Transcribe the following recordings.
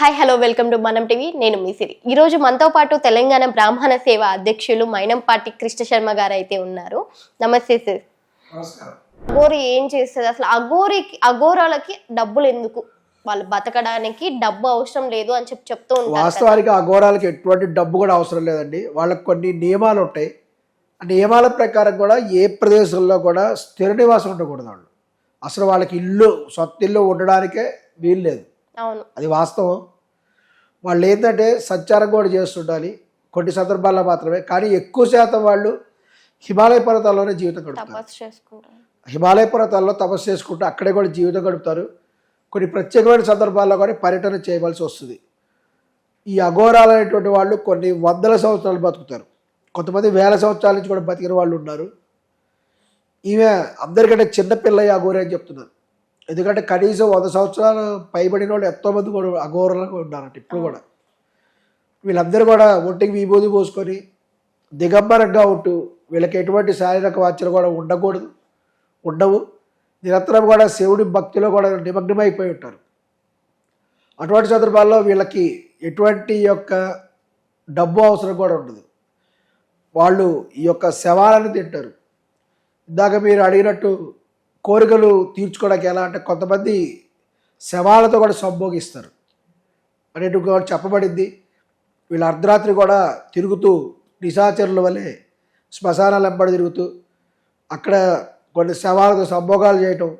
Hi hello welcome to Manam TV నేను మీ సిరి. ఈ రోజు మనతో పాటు తెలంగాణ బ్రాహ్మణ సేవ అధ్యక్షులు మైనంపాటి కృష్ణ శర్మ గారు అయితే ఉన్నారు. నమస్తే సార్. అఘోరి ఏం చేస్తుంది? అసలు అఘోరికి అఘోరాలకి డబ్బులు ఎందుకు? వాళ్ళు బతకడానికి డబ్బు అవసరం లేదు అని చెప్పి చెప్తూ ఉంటారు. వాస్తవానికి అఘోరాలకి ఎటువంటి డబ్బు కూడా అవసరం లేదండి. వాళ్ళకి కొన్ని నియమాలు ఉంటాయి. ఆ నియమాల ప్రకారం కూడా ఏ ప్రదేశంలో కూడా స్థిర నివాసం ఉండకూడదు వాళ్ళు. అసలు వాళ్ళకి ఇల్లు సొంత ఇల్లు ఉండడానికే వీలు లేదు. అవును. అది వాస్తవం. వాళ్ళు ఏంటంటే సంచారం కూడా చేస్తుండాలి. కొన్ని సందర్భాల్లో మాత్రమే. కానీ ఎక్కువ శాతం వాళ్ళు హిమాలయ పర్వతాల్లోనే జీవితం గడుపుతారు. హిమాలయ పర్వతాల్లో తపస్సు చేసుకుంటూ అక్కడే కూడా జీవితం గడుపుతారు. కొన్ని ప్రత్యేకమైన సందర్భాల్లో కూడా పర్యటన చేయవలసి వస్తుంది. ఈ అఘోరాలు అనేటువంటి వాళ్ళు కొన్ని వందల సంవత్సరాలు బతుకుతారు. కొంతమంది వేల సంవత్సరాల నుంచి కూడా బతికిన వాళ్ళు ఉన్నారు. ఈమె అందరికంటే చిన్నపిల్ల అఘోరి అని చెప్తున్నారు. ఎందుకంటే కనీసం వంద సంవత్సరాలు పైబడిన వాళ్ళు ఎంతోమంది కూడా అఘోరలుగా ఉన్నారంట ఇప్పుడు కూడా. వీళ్ళందరూ కూడా ఒంటికి విభూది పోసుకొని దిగంబరంగా ఉంటూ వీళ్ళకి ఎటువంటి శారీరక వాచ్యలు కూడా ఉండకూడదు ఉండవు. నిరంతరం కూడా శివుడి భక్తిలో కూడా నిమగ్నమైపోయి ఉంటారు. అటువంటి సందర్భాల్లో వీళ్ళకి ఎటువంటి యొక్క డబ్బు అవసరం కూడా ఉండదు. వాళ్ళు ఈ యొక్క శవాలను తింటారు. ఇందాక మీరు అడిగినట్టు కోరికలు తీర్చుకోవడానికి ఎలా అంటే కొంతమంది శవాలతో కూడా సంభోగిస్తారు. అనేటు కూడా చెప్పబడింది. వీళ్ళు అర్ధరాత్రి కూడా తిరుగుతూ నిశాచరుల వలె శ్మశానాలు వెంబడి తిరుగుతూ అక్కడ కొన్ని శవాలతో సంభోగాలు చేయటం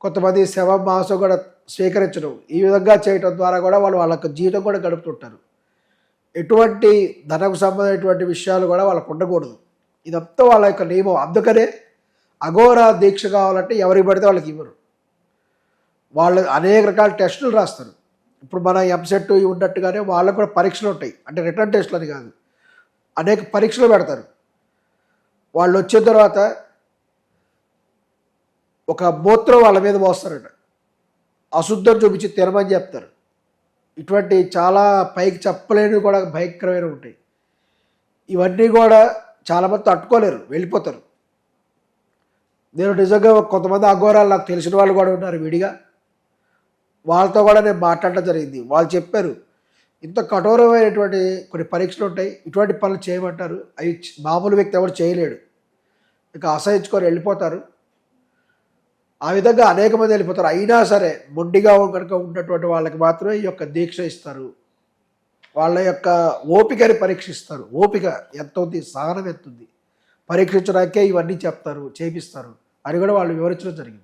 కొంతమంది శవ మాంసం కూడా స్వీకరించడం ఈ విధంగా చేయటం ద్వారా కూడా వాళ్ళు వాళ్ళ యొక్క జీవితం కూడా గడుపుతుంటారు. ఎటువంటి ధనకు సంబంధించినటువంటి విషయాలు కూడా వాళ్ళకు ఉండకూడదు. ఇదంతా వాళ్ళ యొక్క నియమం. అందుకనే అఘోర దీక్ష కావాలంటే ఎవరికి పడితే వాళ్ళకి ఇవ్వరు. వాళ్ళు అనేక రకాల టెస్టులు రాస్తారు. ఇప్పుడు మన ఎంసెట్ ఉన్నట్టుగానే వాళ్ళకు కూడా పరీక్షలు ఉంటాయి. అంటే రిటర్న్ టెస్టులు అని కాదు. అనేక పరీక్షలు పెడతారు. వాళ్ళు వచ్చిన తర్వాత ఒక మూత్రం వాళ్ళ మీద మోస్తారట. అశుద్ధం చూపించి తినమని చెప్తారు. ఇటువంటి చాలా పైకి చెప్పలేనివి కూడా భయంకరమైన ఉంటాయి. ఇవన్నీ కూడా చాలామంది తట్టుకోలేరు. వెళ్ళిపోతారు. నేను నిజంగా కొంతమంది అఘోరాలు నాకు తెలిసిన వాళ్ళు కూడా ఉన్నారు విడిగా. వాళ్ళతో కూడా నేను మాట్లాడడం జరిగింది. వాళ్ళు చెప్పారు ఇంత కఠోరమైనటువంటి కొన్ని పరీక్షలు ఉంటాయి ఇటువంటి పనులు చేయమంటారు. అవి మామూలు వ్యక్తి ఎవరు చేయలేడు. ఇక అసహించుకొని వెళ్ళిపోతారు. ఆ విధంగా అనేక మంది వెళ్ళిపోతారు. అయినా సరే మొండిగా కనుక ఉన్నటువంటి వాళ్ళకి మాత్రమే ఈ యొక్క దీక్ష ఇస్తారు. వాళ్ళ యొక్క ఓపికని పరీక్షిస్తారు. ఓపిక ఎంత ఉంది సహనం ఎంత ఉంది పరీక్షించడానికే ఇవన్నీ చెప్తారు చేపిస్తారు. అని కూడా వాళ్ళు వివరించడం జరిగింది.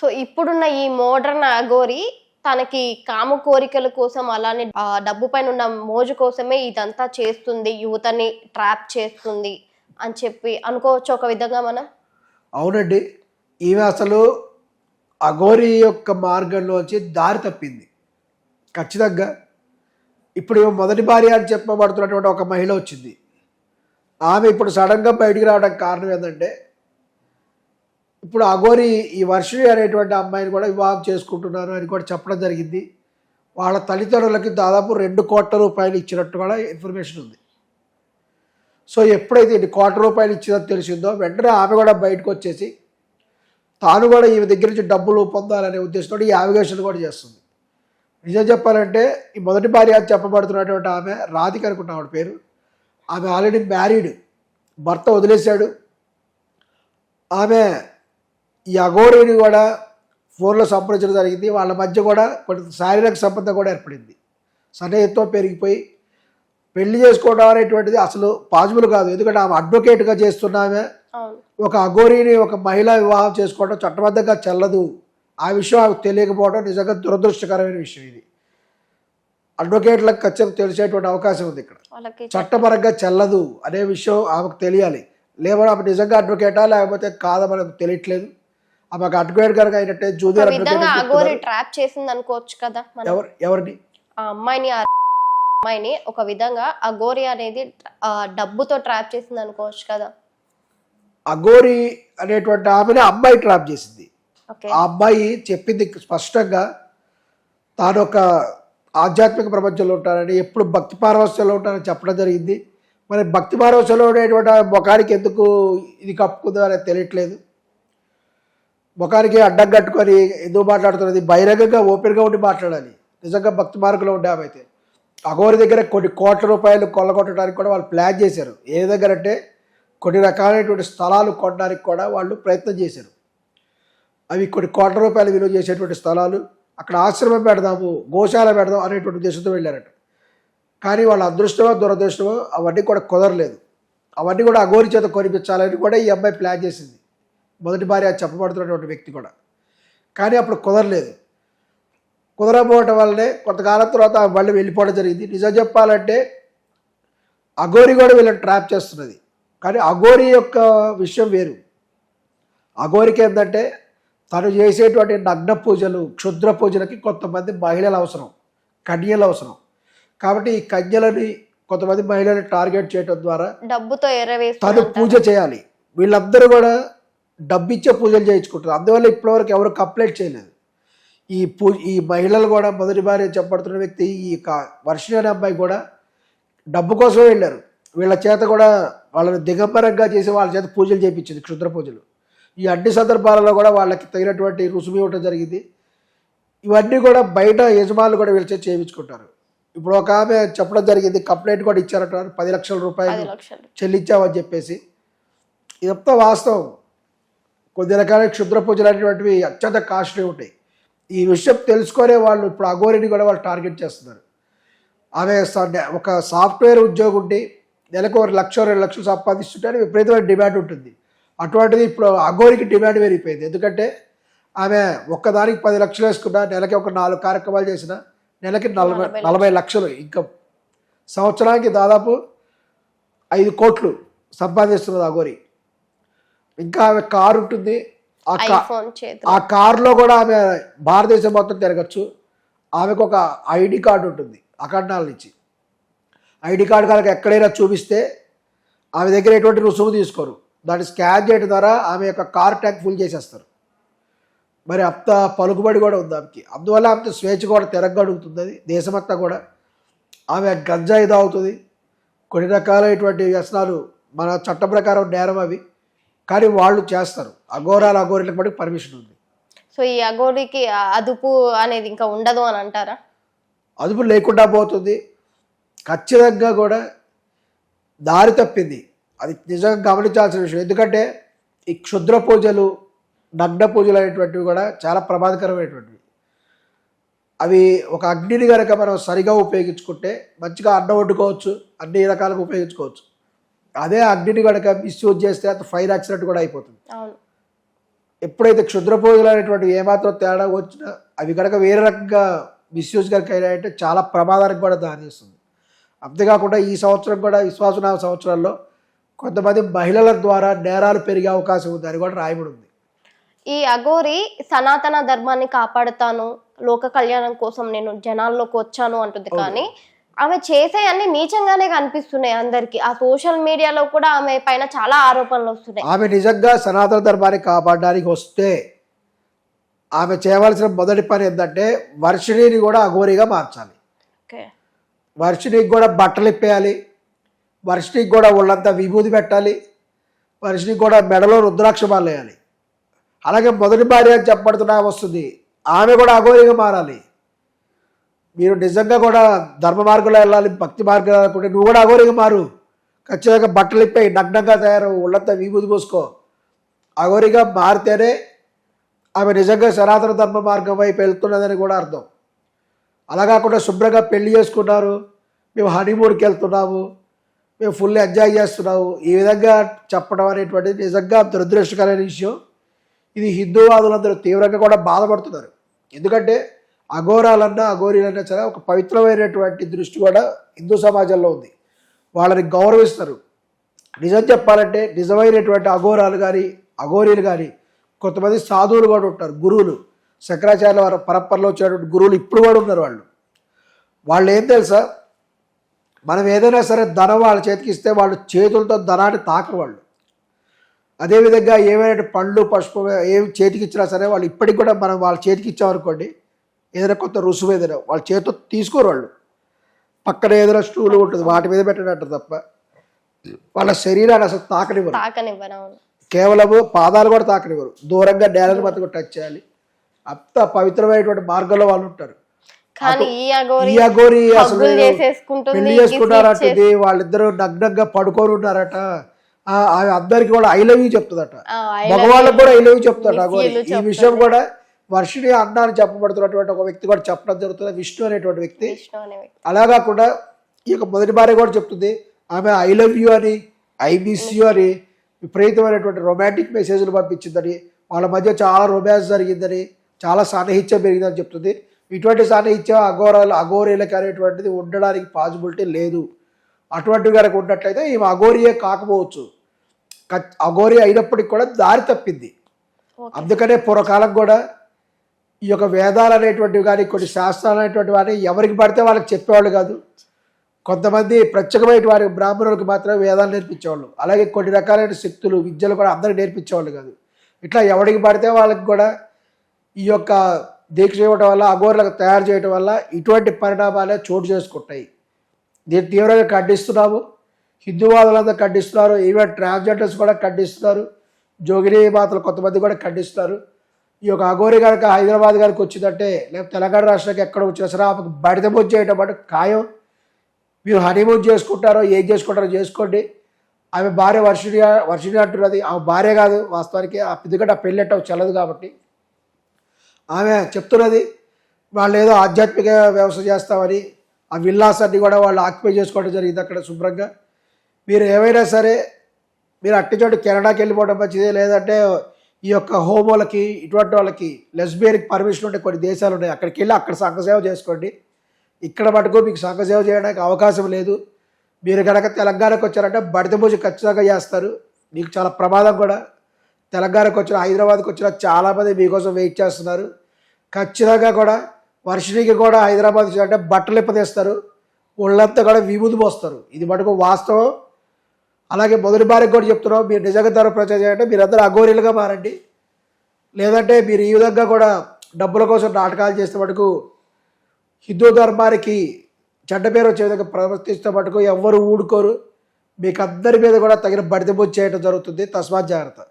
సో ఇప్పుడున్న ఈ మోడర్న్ అఘోరి తనకి కామ కోరికల కోసం అలానే డబ్బు పైన ఉన్న మోజు కోసమే ఇదంతా చేస్తుంది యువతని ట్రాప్ చేస్తుంది అని చెప్పి అనుకోవచ్చు ఒక విధంగా మనం? అవునండి. ఈమె అసలు అఘోరి యొక్క మార్గంలోంచి దారి తప్పింది. ఖచ్చితంగా. ఇప్పుడు మొదటి భార్య అని చెప్పబడుతున్నటువంటి ఒక మహిళ వచ్చింది. ఆమె ఇప్పుడు సడన్గా బయటికి రావడానికి కారణం ఏంటంటే ఇప్పుడు అఘోరి ఈ వర్షి అనేటువంటి అమ్మాయిని కూడా వివాహం చేసుకుంటున్నారు అని కూడా చెప్పడం జరిగింది. వాళ్ళ తల్లిదండ్రులకి దాదాపు రెండు కోట్ల రూపాయలు ఇచ్చినట్టు కూడా ఇన్ఫర్మేషన్ ఉంది. సో ఎప్పుడైతే ఇన్ని కోట్ల రూపాయలు ఇచ్చిందని తెలిసిందో వెంటనే ఆమె కూడా బయటకు వచ్చేసి తాను కూడా ఈమె దగ్గర నుంచి డబ్బులు పొందాలనే ఉద్దేశంతో ఈ యావిగేషన్ కూడా చేస్తుంది. నిజం చెప్పాలంటే ఈ మొదటి భార్య చెప్పబడుతున్నటువంటి ఆమె రాధిక అనుకుంటా ఆవిడ పేరు. ఆమె ఆల్రెడీ మ్యారీడ్ భర్త వదిలేశాడు. ఆమె ఈ అఘోరిని కూడా ఫోన్లో సంప్రదించడం జరిగింది. వాళ్ళ మధ్య కూడా కొంత శారీరక సంబంధం కూడా ఏర్పడింది. సన్నిహితం పెరిగిపోయి పెళ్ళి చేసుకోవడం అనేటువంటిది అసలు పాసిబుల్ కాదు. ఎందుకంటే ఆమె అడ్వకేట్గా చేస్తున్న ఆమె. అవును. ఒక అఘోరిని ఒక మహిళ వివాహం చేసుకోవడం చట్టబద్ధంగా చెల్లదు. ఆ విషయం ఆమెకు తెలియకపోవడం నిజంగా దురదృష్టకరమైన విషయం ఇది. అడ్వకేట్లకు ఖచ్చితంగా తెలిసేటువంటి అవకాశం ఉంది ఇక్కడ. చట్టపరంగా చెల్లదు అనే విషయం ఆమెకు తెలియాలి. లేకపోతే ఆమె నిజంగా అడ్వకేటా లేకపోతే కాదా మనకు తెలియట్లేదు. ఆమెకు అడ్వకేట్ కనుక అయినట్టే జూనియర్ అడ్వకేట్. ట్రాప్ చేసింది అనుకోవచ్చు కదా ఎవరిని? ఆ అమ్మాయిని అమ్మాయిని ఒక విధంగా అఘోరి అనేది డబ్బుతో ట్రాప్ చేసింది అనుకోవచ్చు కదా. అఘోరి అనేటువంటి ఆమెను అమ్మాయి ట్రాప్ చేసింది. ఆ అమ్మాయి చెప్పింది స్పష్టంగా తాను ఒక ఆధ్యాత్మిక ప్రపంచంలో ఉంటారని ఎప్పుడు భక్తి పారవస్యంలో ఉంటారని చెప్పడం జరిగింది. మరి భక్తి పారవస్యంలో ఉండేటువంటి ముఖానికి ఎందుకు ఇది కప్పుకుందో అనేది తెలియట్లేదు. ముఖానికి అడ్డం కట్టుకొని ఎందుకు మాట్లాడుతున్నది? బహిరంగంగా ఓపెన్గా ఉండి మాట్లాడాలి. నిజంగా భక్తి మార్గంలో ఉండామైతే అగోరి అఘోరి దగ్గర కొన్ని కోట్ల రూపాయలు కొల్లగొట్టడానికి కూడా వాళ్ళు ప్లాన్ చేశారు. ఏ దగ్గర అంటే కొన్ని రకాలైనటువంటి స్థలాలు కొనడానికి కూడా వాళ్ళు ప్రయత్నం చేశారు. అవి కొన్ని కోట్ల రూపాయలు విలువ చేసేటువంటి స్థలాలు అక్కడ ఆశ్రమం పెడదాము గోశాల పెడదాం అనేటువంటి ఉద్దేశంతో వెళ్ళారట. కానీ వాళ్ళ అదృష్టమో దురదృష్టమో అవన్నీ కూడా కుదరలేదు. అవన్నీ కూడా అఘోరి చేత కొనిపించాలని కూడా ఈ అమ్మాయి ప్లాన్ చేసింది. మొదటి భార్య చెప్పబడుతున్నటువంటి వ్యక్తి కూడా. కానీ అప్పుడు కుదరలేదు. కుదరపోవటం వల్లనే కొంతకాలం తర్వాత మళ్ళీ వెళ్ళిపోవడం జరిగింది. నిజం చెప్పాలంటే అఘోరి కూడా వీళ్ళని ట్రాప్ చేస్తున్నది. కానీ అఘోరి యొక్క విషయం వేరు. అఘోరికి ఏంటంటే తను చేసేటువంటి నగ్న పూజలు క్షుద్ర పూజలకి కొంతమంది మహిళలు అవసరం కన్యలు అవసరం. కాబట్టి ఈ కన్యలని కొంతమంది మహిళలు టార్గెట్ చేయడం ద్వారా డబ్బుతో తను పూజ చేయాలి. వీళ్ళందరూ కూడా డబ్బిచ్చే పూజలు చేయించుకుంటారు. అందువల్ల ఇప్పటివరకు ఎవరు కంప్లైంట్ చేయలేదు. ఈ పూ ఈ మహిళలు కూడా మొదటి భార్య చెప్పబడుతున్న వ్యక్తి ఈ వర్షిణి అనే అమ్మాయి కూడా డబ్బు కోసమే వెళ్ళారు. వీళ్ళ చేత కూడా వాళ్ళని దిగంబరంగా చేసి వాళ్ళ చేత పూజలు చేయించింది క్షుద్ర పూజలు. ఈ అన్ని సందర్భాలలో కూడా వాళ్ళకి తగినటువంటి రుసుము ఇవ్వటం జరిగింది. ఇవన్నీ కూడా బయట యజమానులు కూడా వీళ్ళ చేయించుకుంటారు. ఇప్పుడు ఒక ఆమె చెప్పడం జరిగింది కంప్లైంట్ కూడా ఇచ్చారట పది లక్షల రూపాయలు చెల్లించామని చెప్పేసి. ఇదంతా వాస్తవం. కొద్ది రకాల క్షుద్ర పూజలు అనేటువంటివి అత్యంత కాస్ట్లీ ఉంటాయి. ఈ విషయం తెలుసుకునే వాళ్ళు ఇప్పుడు అఘోరిని కూడా వాళ్ళు టార్గెట్ చేస్తున్నారు. ఆమె ఒక సాఫ్ట్వేర్ ఉద్యోగి ఉండి నెలకు ఒక లక్ష రెండు లక్షలు సంపాదిస్తుంటే విపరీతమైన డిమాండ్ ఉంటుంది. అటువంటిది ఇప్పుడు అఘోరికి డిమాండ్ పెరిగిపోయింది. ఎందుకంటే ఆమె ఒక్కదానికి పది లక్షలు వేసుకున్నా నెలకి ఒక నాలుగు కార్యక్రమాలు చేసిన నెలకి నలభై నలభై లక్షలు. ఇన్కమ్ సంవత్సరానికి దాదాపు ఐదు కోట్లు సంపాదిస్తున్నది అఘోరి. ఇంకా ఆమె కారు ఉంటుంది. ఆ కారులో కూడా ఆమె భారతదేశం మొత్తం తిరగచ్చు. ఆమెకు ఒక ఐడి కార్డు ఉంటుంది అఖండాల నుంచి. ఐడి కార్డు కనుక ఎక్కడైనా చూపిస్తే ఆమె దగ్గర ఎటువంటి రుసుము తీసుకోరు. దాన్ని స్కాన్ చేయడం ద్వారా ఆమె యొక్క కార్ ట్యాంక్ ఫుల్ చేసేస్తారు. మరి అంత పలుకుబడి కూడా ఉంది ఆమెకి. అందువల్ల ఆమె స్వేచ్ఛ కూడా తిరగడుగుతుంది అది దేశమంతా కూడా ఆమె గంజాయి తాగుతుంది. కొన్ని రకాలైనటువంటి వ్యసనాలు మన చట్ట ప్రకారం నేరం అవి. కానీ వాళ్ళు చేస్తారు. అఘోరాలు అఘోరీలకు మటుకు పర్మిషన్ ఉంది. సో ఈ అగోరికి ఆ అదుపు అనేది ఇంకా ఉండదు అని అంటారా? అదుపు లేకుండా పోతుంది. ఖచ్చితంగా కూడా దారి తప్పింది. అది నిజంగా గమనించాల్సిన విషయం. ఎందుకంటే ఈ క్షుద్ర పూజలు నగ్న పూజలు అనేటువంటివి కూడా చాలా ప్రమాదకరమైనటువంటివి. అవి ఒక అగ్నిని కనుక మనం సరిగా ఉపయోగించుకుంటే మంచిగా అన్నం వండుకోవచ్చు అన్ని రకాలుగా ఉపయోగించుకోవచ్చు. అదే అగ్నిని కనుక మిస్యూజ్ చేస్తే అది ఫైర్ యాక్సిడెంట్ కూడా అయిపోతుంది. ఎప్పుడైతే క్షుద్ర పూజలు అనేటువంటి ఏమాత్రం తేడా వచ్చినా అవి కనుక వేరే రకంగా మిస్యూజ్ కనుక అయినాయంటే చాలా ప్రమాదానికి కూడా దారితీస్తుంది. అంతేకాకుండా ఈ సంవత్సరం కూడా విశ్వాసనామ సంవత్సరాల్లో కొంతమంది మహిళల ద్వారా నేరాలు పెరిగే అవకాశం ఉంది. అని కూడా రాయబడి ఉంది ఈ అఘోరి సనాతన ధర్మాన్ని కాపాడుతాను లోక కళ్యాణం కోసం నేను జనాల్లోకి వచ్చాను అంటుంది. కానీ ఆమె చేసే అన్ని నీచంగానే కనిపిస్తున్నాయి అందరికి. ఆ సోషల్ మీడియాలో కూడా ఆమె పైన చాలా ఆరోపణలు వస్తున్నాయి. ఆమె నిజంగా సనాతన ధర్మాన్ని కాపాడడానికి వస్తే ఆమె చేయవలసిన మొదటి పని ఏంటంటే వర్షిణిని కూడా అఘోరిగా మార్చాలి. ఓకే. వర్షినికి కూడా బట్టలు ఇప్పేయాలి వర్షినికి కూడా ఒళ్ళంతా విభూది పెట్టాలి. వర్షినికి కూడా మెడలో రుద్రాక్షమాలు వేయాలి అలాగే మొదటి భార్య అని చెప్పబడుతున్నా వస్తుంది. ఆమె కూడా అఘోరిగా మారాలి. మీరు నిజంగా కూడా ధర్మ మార్గంలో వెళ్ళాలి భక్తి మార్గంలో అనుకుంటే నువ్వు కూడా అఘోరిగా మారు. ఖచ్చితంగా బట్టలు ఇప్పేయి నగ్నంగా తయారు ఒళ్ళంతా విభూతి పోసుకో. అఘోరిగా మారితేనే ఆమె నిజంగా సనాతన ధర్మ మార్గం వైపు వెళ్తున్నదని కూడా అర్థం. అలా కాకుండా శుభ్రంగా పెళ్ళి చేసుకున్నారు. మేము హనీమూన్కి వెళ్తున్నాము. మేము ఫుల్ ఎంజాయ్ చేస్తున్నాము. ఈ విధంగా చెప్పడం అనేటువంటిది నిజంగా దురదృష్టకరమైన విషయం. ఇది హిందూవాదులందరూ తీవ్రంగా కూడా బాధపడుతున్నారు. ఎందుకంటే అఘోరాలన్నా అఘోరీలన్నా సరే ఒక పవిత్రమైనటువంటి దృష్టి కూడా హిందూ సమాజంలో ఉంది. వాళ్ళని గౌరవిస్తారు. నిజం చెప్పాలంటే నిజమైనటువంటి అఘోరాలు కానీ అఘోరీలు కానీ కొంతమంది సాధువులు కూడా ఉంటారు గురువులు. శంకరాచార్య వారి పరంపరలో వచ్చేటువంటి గురువులు ఇప్పుడు కూడా ఉన్నారు వాళ్ళు. వాళ్ళు ఏం తెలుసా? మనం ఏదైనా సరే ధనం వాళ్ళ చేతికి ఇస్తే వాళ్ళు చేతులతో ధనాన్ని తాకరు వాళ్ళు. అదేవిధంగా ఏమైనా పండ్లు పసుపు ఏం చేతికి ఇచ్చినా సరే వాళ్ళు ఇప్పటికి కూడా మనం వాళ్ళ చేతికి ఇచ్చామనుకోండి ఏదైనా కొత్త రుసుము ఏదైనా వాళ్ళ చేతితో తీసుకోరు వాళ్ళు. పక్కన ఏదైనా స్టూలు ఉంటుంది వాటి మీద పెట్టినట్టు తప్ప వాళ్ళ శరీరాన్ని అసలు తాకనివ్వరు. కేవలము పాదాలు కూడా తాకనివ్వరు. దూరంగా నేలను మాత్రం టచ్ చేయాలి. అంత పవిత్రమైనటువంటి మార్గంలో వాళ్ళు ఉంటారు. కానీ ఈ అఘోరి అసలు పెళ్ళి చేసుకున్నారంటుంది వాళ్ళిద్దరూ నగ్నంగా పడుకొని ఆమె అందరికి కూడా ఐ లవ్ యూ చెప్తుందట. మగవాళ్ళకు కూడా ఐ లవ్ యూ చెప్తాడు అఘోరి. ఈ విషయం కూడా వర్షిని అన్న అని చెప్పబడుతున్నటువంటి ఒక వ్యక్తి కూడా చెప్పడం జరుగుతుంది. విష్ణు అనేటువంటి వ్యక్తి. అలా కాకుండా ఈ యొక్క మొదటి భార్య కూడా చెప్తుంది. ఆమె ఐ లవ్ యూ అని ఐ మిస్ యూ అని విపరీతమైనటువంటి రొమాంటిక్ మెసేజ్లు పంపించిందని వాళ్ళ మధ్య చాలా రొమాన్స్ జరిగిందని చాలా సాన్నిహిత్యం పెరిగిందని చెప్తుంది. ఇటువంటి సాన్నిహిత్యం అఘోరాలు అఘోరీలకు అనేటువంటిది ఉండడానికి పాసిబిలిటీ లేదు. అటువంటివి కనుక ఉన్నట్లయితే ఈమె అఘోరియే కాకపోవచ్చు. అఘోరి అయినప్పటికి కూడా దారి తప్పింది. అందుకనే పూర్వకాలం కూడా ఈ యొక్క వేదాలు అనేటువంటివి కానీ కొన్ని శాస్త్రాలు అనేటువంటి వారిని ఎవరికి పడితే వాళ్ళకి చెప్పేవాళ్ళు కాదు. కొంతమంది ప్రత్యేకమైన వారి బ్రాహ్మణులకు మాత్రమే వేదాలు నేర్పించేవాళ్ళు. అలాగే కొన్ని రకాలైన శక్తులు విద్యలు కూడా అందరికి నేర్పించేవాళ్ళు కాదు. ఇట్లా ఎవరికి పడితే వాళ్ళకి కూడా ఈ యొక్క దీక్ష ఇవ్వటం వల్ల అఘోరులకు తయారు చేయటం వల్ల ఇటువంటి పరిణామాలే చోటు చేసుకుంటాయి. దీన్ని తీవ్రంగా ఖండిస్తున్నాము. హిందూవాదులంతా ఖండిస్తున్నారు. ఈవెన్ ట్రాన్స్జెండర్స్ కూడా ఖండిస్తున్నారు. జోగిని మాతలు కొంతమంది కూడా ఖండిస్తున్నారు. ఈ యొక్క అఘోరి కనుక హైదరాబాద్ గారికి వచ్చిందంటే లేకపోతే తెలంగాణ రాష్ట్రానికి ఎక్కడ వచ్చినా సరే ఆమెకు బడిద బొజ్జు అంటే ఖాయం. మీరు హనీమూన్ చేసుకుంటారో ఏం చేసుకుంటారో చేసుకోండి. ఆమె భార్య వర్షిణి వర్షిణి అంటున్నది. ఆమె భార్య కాదు వాస్తవానికి ఆ ఎందుకంటే ఆ పెళ్ళెట్ట చెల్లదు కాబట్టి. ఆమె చెప్తున్నది వాళ్ళు ఏదో ఆధ్యాత్మిక వ్యవస్థ చేస్తామని ఆ విల్లాస్ అన్ని కూడా వాళ్ళు ఆక్యుపై చేసుకోవడం జరిగింది అక్కడ శుభ్రంగా. మీరు ఏమైనా సరే మీరు అట్టి చోటు కెనడాకి వెళ్ళిపోవడం మంచిది లేదంటే ఈ యొక్క హోమోలకి ఇటువంటి వాళ్ళకి లెస్బియన్కి పర్మిషన్ ఉండే కొన్ని దేశాలు ఉన్నాయి. అక్కడికి వెళ్ళి అక్కడ సంఘసేవ చేసుకోండి. ఇక్కడ మటుకు మీకు సంఘసేవ చేయడానికి అవకాశం లేదు. మీరు కనుక తెలంగాణకు వచ్చారంటే బడిత పూజ ఖచ్చితంగా చేస్తారు. మీకు చాలా ప్రమాదం కూడా. తెలంగాణకు వచ్చిన హైదరాబాద్కి వచ్చిన చాలామంది మీకోసం వెయిట్ చేస్తున్నారు. ఖచ్చితంగా కూడా వర్షినికి కూడా హైదరాబాద్ అంటే బట్టలు ఇప్పదేస్తారు ఒళ్ళంతా కూడా విభూతి పోస్తారు ఇది మటుకు వాస్తవం. అలాగే మొదటి భార్యకు కూడా చెప్తున్నాం మీరు నిజంగా ధర ప్రచారం చేయాలంటే మీరందరూ అఘోరీలుగా మారండి. లేదంటే మీరు ఈ విధంగా కూడా డబ్బుల కోసం నాటకాలు చేస్తే మటుకు హిందూ ధర్మానికి చెడ్డ పేరు వచ్చే విధంగా ప్రవర్తిస్తే మటుకు ఎవ్వరు ఊడుకోరు మీకు అందరి మీద కూడా తగిన బడిదబొచ్చి చేయడం జరుగుతుంది. తస్మాత్ జాగ్రత్త.